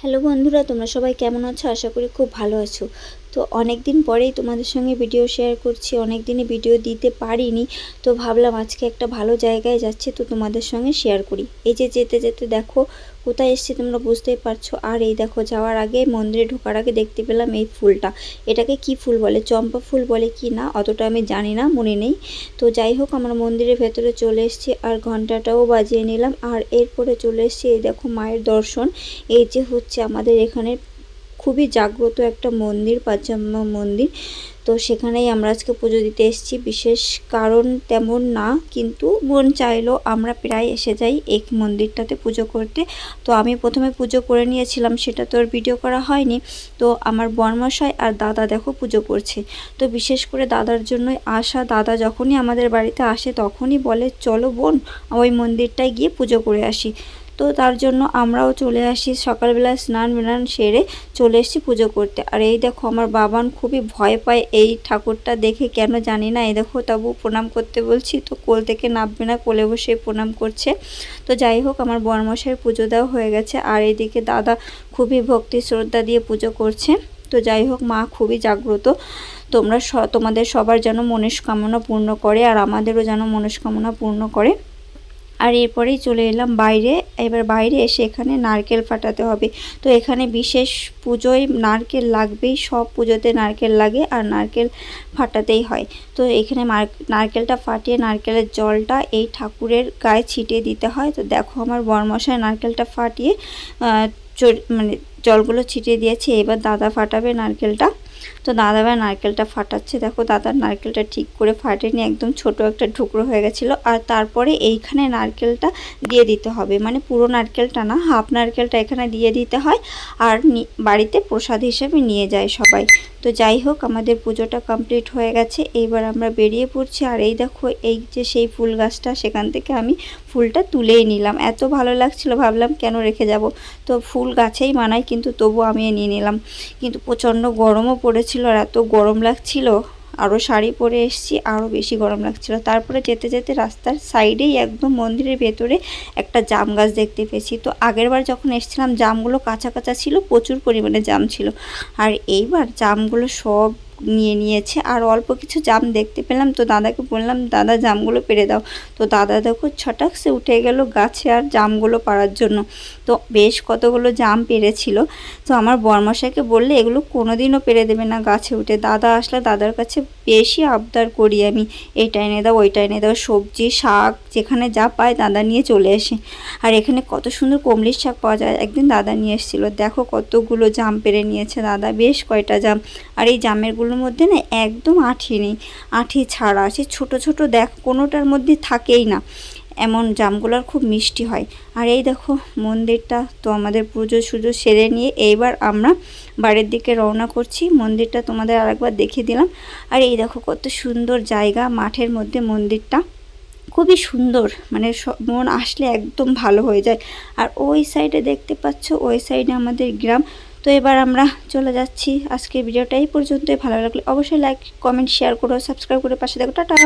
Hello বন্ধুরা তোমরা সবাই কেমন আছো? আশা করি খুব ভালো আছো। তো অনেক দিন পরেই তোমাদের সঙ্গে ভিডিও শেয়ার করছি অনেক দিনই ভিডিও দিতে পারিনি, তো ভাবলাম আজকে একটা ভালো জায়গায় যাচ্ছে, তো তোমাদের সঙ্গে শেয়ার করি। এই যে যেতে যেতে দেখো, কোথায় এসছি তোমরা বুঝতেই পারছ। আর এই দেখো, যাওয়ার আগে মন্দিরে ঢোকার আগে দেখতে পেলাম এই ফুলটা। এটাকে কি ফুল বলে, চম্পা ফুল বলে কি না, অতটা আমি জানি না, মনে নেই। তো যাই হোক, আমরা মন্দিরের ভেতরে চলে এসেছি, আর ঘন্টাটাও বাজিয়ে নিলাম। আর এরপরে চলে এসেছি, এই দেখো মায়ের দর্শন। এই যে হচ্ছে আমাদের এখানে খুবই জাগ্রত একটা মন্দির, পাঁচাম্মা মন্দির। তো সেখানেই আমরা আজকে পুজো দিতে এসেছি। বিশেষ কারণ তেমন না, কিন্তু মন চাইলো আমরা প্রায় এসে যাই এই মন্দিরটাতে পুজো করতে। তো আমি প্রথমে পুজো করে নিয়েছিলাম, সেটা তো আর ভিডিও করা হয়নি। তো আমার বর্মশাই আর দাদা দেখো পুজো করছে। তো বিশেষ করে দাদার জন্যই আসা দাদা যখনই আমাদের বাড়িতে আসে তখনই বলে, চলো বোন, ওই মন্দিরটায় গিয়ে পুজো করে আসি। তো তার জন্য আমরাও চলে আসি। সকালবেলা স্নান বিনান সেরে চলে এসেছি পুজো করতে। আর এই দেখো আমার বাবান খুবই ভয় পায় এই ঠাকুরটা দেখে, কেন জানি না। এই দেখো তবু প্রণাম করতে বলছি, তো কোল থেকে নামবে না, কোলে বসে প্রণাম করছে। তো যাই হোক, আমার বর্মশাইয়ের পুজো দেওয়া হয়ে গেছে। আর এইদিকে দাদা খুবই ভক্তি শ্রদ্ধা দিয়ে পুজো করছে। তো যাই হোক, মা খুবই জাগ্রত। তোমরা তোমাদের সবার যেন মনস্কামনা পূর্ণ করে, আর আমাদেরও যেন মনস্কামনা পূর্ণ করে। আর এরপরেই চলে এলাম বাইরে। এবার বাইরে এসে এখানে নারকেল ফাটাতে হবে। তো এখানে বিশেষ পুজোয় নারকেল লাগবেই, সব পুজোতে নারকেল লাগে আর নারকেল ফাটাতেই হয়। তো এখানে নারকেলটা ফাটিয়ে নারকেলের জলটা এই ঠাকুরের গায়ে ছিটিয়ে দিতে হয়। তো দেখো আমার বরমশায় নারকেলটা ফাটিয়ে মানে জলগুলো ছিটিয়ে দিয়েছে। এবার দাদা ফাটাবে নারকেলটা। তো দাদাভাই নারকেলটা ফাটাচ্ছে। দেখো দাদার নারকেলটা ঠিক করে ফাটেনি, একদম ছোট একটা ঢুকরো হয়ে গেছিল। আর তারপরে এইখানে নারকেলটা দিয়ে দিতে হবে। মানে পুরো নারকেলটা না, হাফ নারকেলটা এখানে দিয়ে দিতে হয় আর বাড়িতে প্রসাদ হিসেবে নিয়ে যায় সবাই। তো যাই হোক, আমাদের পুজোটা কমপ্লিট হয়ে গেছে। এইবার আমরা বেরিয়ে পড়ছি আর এই দেখো, এই যে সেই ফুল গাছটা, সেখান থেকে আমি ফুলটা তুলেই নিলাম। এত ভালো লাগছিল, ভাবলাম কেন রেখে যাব? তো ফুল গাছেই মানাই, কিন্তু তবু আমি নিয়ে নিলাম। কিন্তু প্রচণ্ড গরমও পড়েছিল আর এত গরম লাগছিল। আরও শাড়ি পরে এসছি আরও বেশি গরম লাগছিল। তারপরে যেতে যেতে রাস্তার সাইডেই একদম মন্দিরের ভেতরে একটা জাম গাছ দেখতে পেয়েছি। তো আগেরবার যখন এসছিলাম, জামগুলো কাঁচা কাঁচা ছিল, প্রচুর পরিমাণে জাম ছিল। আর এইবার জামগুলো সব নিয়ে নিয়েছে। আর অল্প কিছু জাম দেখতে পেলাম। তো দাদাকে বললাম, দাদা, জামগুলো পেরে দাও। তো দাদা দেখো, ছটাক সে উঠে গেল গাছে আর জামগুলো পাড়ার জন্য। তো বেশ কতগুলো জাম পেরেছিল। তো আমার বর্মশাইকে বললে, এগুলো কোনোদিনও পেরে দেবে না গাছে উঠে। দাদা আসলে দাদার কাছে বেশি আবদার করি আমি। এইটা এনে দাও, ওইটা এনে দাও। সবজি, শাক, যেখানে যা পায় দাদা নিয়ে চলে আসে। আর এখানে কত সুন্দর কমলির শাক পাওয়া যায়। একদিন দাদা নিয়ে এসেছিল। দেখো কতগুলো জাম পেরে নিয়েছে দাদা। বেশ কয়টা জাম। আর এই জামেরগুলো এগুলোর মধ্যে না একদম আঠি নেই। আঠি ছাড়া আছে। ছোট ছোট দেখ, কোনোটার মধ্যে থাকেই না। এমন জামগুলোর খুব মিষ্টি হয়। আর এই দেখো, মন্দিরটা তো আমাদের পুজো সুজো সেরে নিয়ে এইবার আমরা বাড়ির দিকে রওনা করছি। মন্দিরটা তোমাদের আরেকবার দেখিয়ে দিলাম। আর এই দেখো, কত সুন্দর জায়গা মাঠের মধ্যে মন্দিরটা। খুবই সুন্দর মানে মন আসলে একদম ভালো হয়ে যায়। আর ওই সাইডে দেখতে পাচ্ছ, ওই সাইডে আমাদের গ্রাম। তো এবার আমরা চলে যাচ্ছি। আজকে ভিডিওটা এই পর্যন্তই। ভালো লাগলে অবশ্যই লাইক কমেন্ট শেয়ার করো সাবস্ক্রাইব করে পাশে দেখো টাটা!